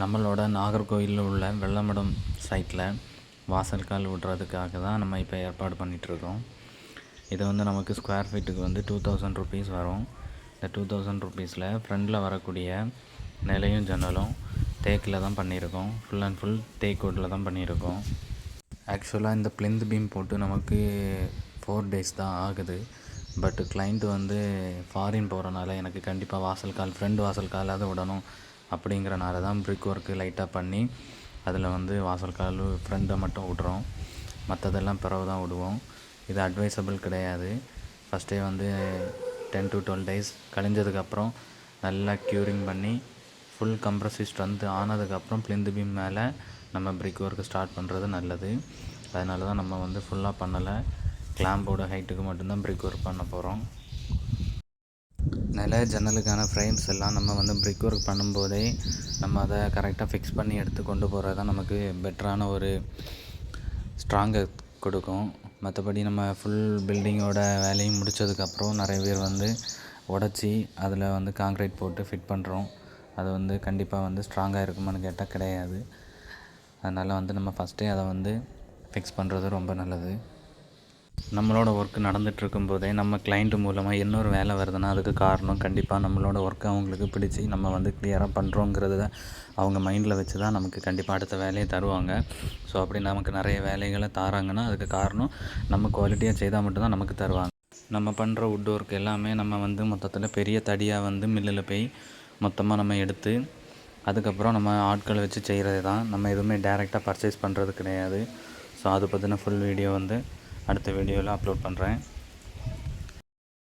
நம்மளோட நாகர்கோயிலில் உள்ள வெள்ளமடம் சைட்டில் வாசல் கால் விட்றதுக்காக தான் நம்ம இப்போ ஏற்பாடு பண்ணிகிட்ருக்கோம் இது வந்து நமக்கு ஸ்கொயர் ஃபீட்டுக்கு வந்து டூ தௌசண்ட் ருபீஸ் வரும். இந்த டூ தௌசண்ட் ருபீஸில் ஃப்ரண்டில் வரக்கூடிய நிலையும் ஜன்னலும் தேக்கில் தான் பண்ணியிருக்கோம். ஃபுல் அண்ட் ஃபுல் தேக்கோட்டில் தான் பண்ணியிருக்கோம். ஆக்சுவலாக இந்த பிளிந்த் பீம் போட்டு நமக்கு ஃபோர் டேஸ் தான் ஆகுது. பட் கிளைண்ட் வந்து ஃபாரின் போகிறனால எனக்கு கண்டிப்பாக வாசல் கால் ஃப்ரெண்ட் வாசல் காலாவது விடணும். அப்படிங்கிறனால தான் பிரிக் ஒர்க்கு லைட்டாக பண்ணி அதில் வந்து வாசல் கால் ஃப்ரெண்டை மட்டும் விட்றோம். மற்றதெல்லாம் பிறகு தான் விடுவோம். இது அட்வைசபிள் கிடையாது. ஃபஸ்ட்டே வந்து டென் டு டுவெல் டேஸ் கழிஞ்சதுக்கப்புறம் நல்லா க்யூரிங் பண்ணி ஃபுல் கம்ப்ரசிவ் ஸ்ட்ரென்த் ஆனதுக்கப்புறம் பிளிந்து பீம் மேலே நம்ம பிரிக் ஒர்க்கு ஸ்டார்ட் பண்ணுறது நல்லது. அதனால தான் நம்ம வந்து ஃபுல்லாக பண்ணலை. கிளாம்போட ஹைட்டுக்கு மட்டும்தான் பிரிக் ஒர்க் பண்ண போகிறோம் நில ஜன்னலுக்கான ஃப்ரேம்ஸ் எல்லாம் நம்ம வந்து பிரிக் ஒர்க் பண்ணும்போதே நம்ம அதை கரெக்டாக ஃபிக்ஸ் பண்ணி எடுத்து கொண்டு போகிறது தான் நமக்கு பெட்டரான ஒரு ஸ்ட்ராங்கை கொடுக்கும். மற்றபடி நம்ம ஃபுல் பில்டிங்கோட வேலையும் முடித்ததுக்கப்புறம் நிறைய பேர் வந்து உடச்சி அதில் வந்து காங்க்ரீட் போட்டு ஃபிட் பண்ணுறோம் அது வந்து கண்டிப்பாக வந்து ஸ்ட்ராங்காக இருக்குமான்னு கேட்டால் கிடையாது. அதனால் வந்து நம்ம ஃபஸ்ட்டே அதை வந்து ஃபிக்ஸ் பண்ணுறது ரொம்ப நல்லது. நம்மளோட ஒர்க் நடந்துட்டு இருக்கும்போதே நம்ம கிளைண்ட் மூலமாக இன்னொரு வேலை வருதுன்னா அதுக்கு காரணம் கண்டிப்பாக நம்மளோட ஒர்க்கை அவங்களுக்கு பிடிச்சி நம்ம வந்து கிளியராக பண்ணுறோங்கிறத அவங்க மைண்டில் வச்சு தான் நமக்கு கண்டிப்பாக அடுத்த வேலையை தருவாங்க. ஸோ அப்படி நமக்கு நிறைய வேலைகளை தாராங்கன்னா அதுக்கு காரணம் நம்ம குவாலிட்டியாக செய்தால் மட்டும்தான் நமக்கு தருவாங்க. நம்ம பண்ணுற வுட் ஒர்க் எல்லாமே நம்ம வந்து மொத்தத்தில் பெரிய தடியாக வந்து மில்லில் போய் மொத்தமாக நம்ம எடுத்து அதுக்கப்புறம் நம்ம ஆட்களை வச்சு செய்கிறது தான் நம்ம எதுவுமே டேரெக்டாக பர்ச்சேஸ் பண்ணுறது கிடையாது. ஸோ அதை பற்றின ஃபுல் வீடியோ வந்து அடுத்த வீடியோவில் அப்லோட் பண்ணுறேன்